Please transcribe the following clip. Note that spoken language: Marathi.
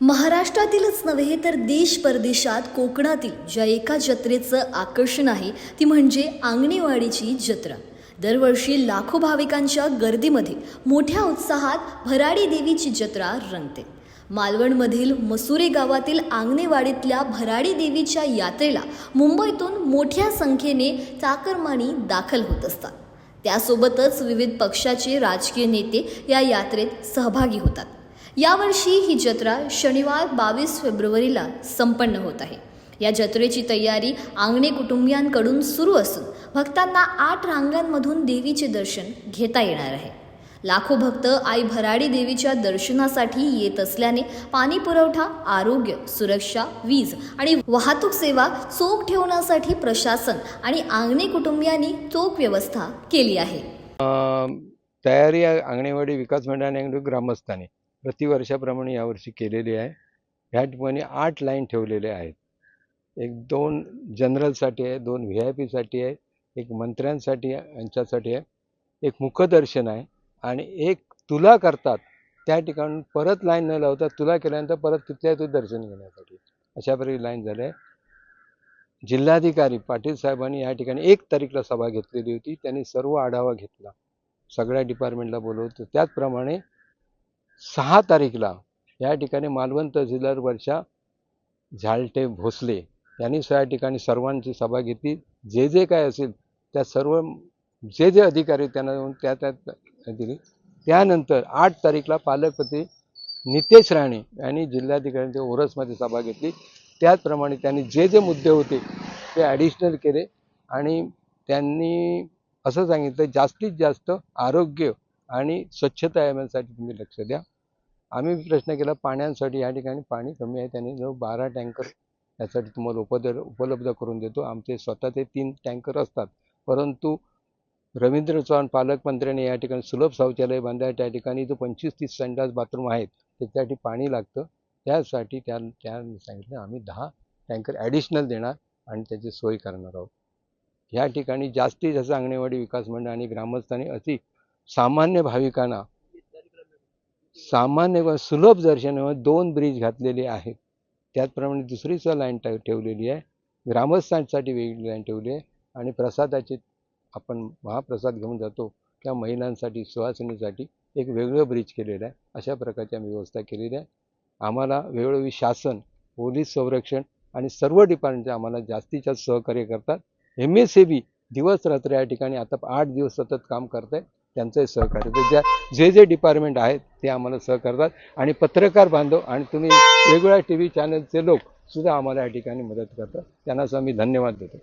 महाराष्ट्रातीलच नव्हे तर देश परदेशात कोकणातील ज्या एका जत्रेचं आकर्षण आहे ती म्हणजे आंगणेवाडीची जत्रा. दरवर्षी लाखो भाविकांच्या गर्दीमध्ये मोठ्या उत्साहात भराडी देवीची जत्रा रंगते. मालवणमधील मसुरे गावातील आंगणेवाडीतल्या भराडी देवीच्या यात्रेला मुंबईतून मोठ्या संख्येने चाकरमानी दाखल होत असतात. त्यासोबतच विविध पक्षाचे राजकीय नेते या यात्रेत सहभागी होतात. यावर्षी ही जत्रा शनिवार बावीस फेब्रुवारीला संपन्न होत आहे. या जत्रेची तयारी आंगणे कुटुंबियांकडून सुरू असून भक्तांना आठ रांगांमधून देवीचे दर्शन घेता येणार आहे. लाखो भक्त आई भराडी देवीच्या दर्शनासाठी येत असल्याने पाणी पुरवठा आरोग्य सुरक्षा वीज आणि वाहतूक सेवा चोख ठेवण्यासाठी प्रशासन आणि आंगणे कुटुंबियांनी चोख व्यवस्था केली आहे. तयारी अंगणेवाडी विकास मंडळाने ग्रामस्थांनी. प्रतिवर्षाप्रमाणे यावर्षी केलेली आहे. ह्या ठिकाणी आठ लाईन ठेवलेले आहेत. एक दोन जनरलसाठी आहे दोन व्ही आय पीसाठी आहे एक मंत्र्यांसाठी आहे, यांच्यासाठी आहे. एक मुखदर्शन आहे आणि एक तुला करतात. त्या ठिकाणून परत लाईन न लावता तुला केल्यानंतर परत तिथल्या तू दर्शन घेण्यासाठी अशा प्रकारे लाईन झाली आहे. जिल्हाधिकारी पाटील साहेबांनी या ठिकाणी एक तारीखला सभा घेतलेली होती. त्यांनी सर्व आढावा घेतला. सगळ्या डिपार्टमेंटला बोलवतो त्याचप्रमाणे सहा तारीखला या ठिकाणी मालवण तहसीलदारवरच्या झालटे भोसले यांनी या ठिकाणी सर्वांची सभा घेतली. जे जे काय असेल त्या सर्व जे जे अधिकारी त्यांना येऊन त्या त्या दिली. त्यानंतर आठ तारीखला पालकपती नितेश राणे यांनी जिल्हाधिकाऱ्यांच्या ओरसमध्ये सभा घेतली. त्याचप्रमाणे त्यांनी जे जे मुद्दे होते ते ॲडिशनल केले आणि त्यांनी असं सांगितलं जास्तीत जास्त आरोग्य आणि स्वच्छता यासाठी तुम्ही लक्ष द्या. आम्ही प्रश्न केला पाण्यासाठी या ठिकाणी पाणी कमी आहे त्याने जो बारा टँकर यासाठी तुम्हाला उपद उपलब्ध करून देतो. आमचे स्वतःचे तीन टँकर असतात. परंतु रवींद्र चव्हाण पालकमंत्र्यांनी या ठिकाणी सुलभ शौचालय बांधाय त्या ठिकाणी जो पंचवीस तीस संडास बाथरूम आहेत त्याच्यासाठी पाणी लागतं. त्यासाठी त्या त्या सांगितलं आम्ही दहा टँकर ॲडिशनल देणार आणि त्याची सोय करणार आहोत. या ठिकाणी जास्तीत जास्त अंगणेवाडी विकास मंडळ आणि ग्रामस्थांनी अशी सामान्य भाविकांना सामान्य व सुलभ दर्शनावर दोन ब्रिज घातलेले आहेत. त्याचप्रमाणे दुसरीच लाईन लाईन ठेवलेली आहे. ग्रामस्थांसाठी वेगळी लाईन ठेवली आहे. आणि प्रसादाचे आपण महाप्रसाद घेऊन जातो. त्या महिलांसाठी सुवासिनीसाठी एक वेगळं ब्रिज केलेलं आहे. अशा प्रकारची आम्ही व्यवस्था केलेली आहे. आम्हाला वेळोवेळी शासन पोलीस संरक्षण आणि सर्व डिपार्टमेंटचे आम्हाला जास्तीत जास्त सहकार्य करतात. एम एस ए बी दिवस रात्र या ठिकाणी आता आठ दिवस सतत काम करत आहे त्यांचंही सहकार्य. तर ज्या जे जे डिपार्टमेंट आहेत ते आम्हाला सहकारतात. आणि पत्रकार बांधव आणि तुम्ही वेगवेगळ्या टी व्ही चॅनलचे लोक सुद्धा आम्हाला या ठिकाणी मदत करतात. त्यांनाच आम्ही मी धन्यवाद देतो.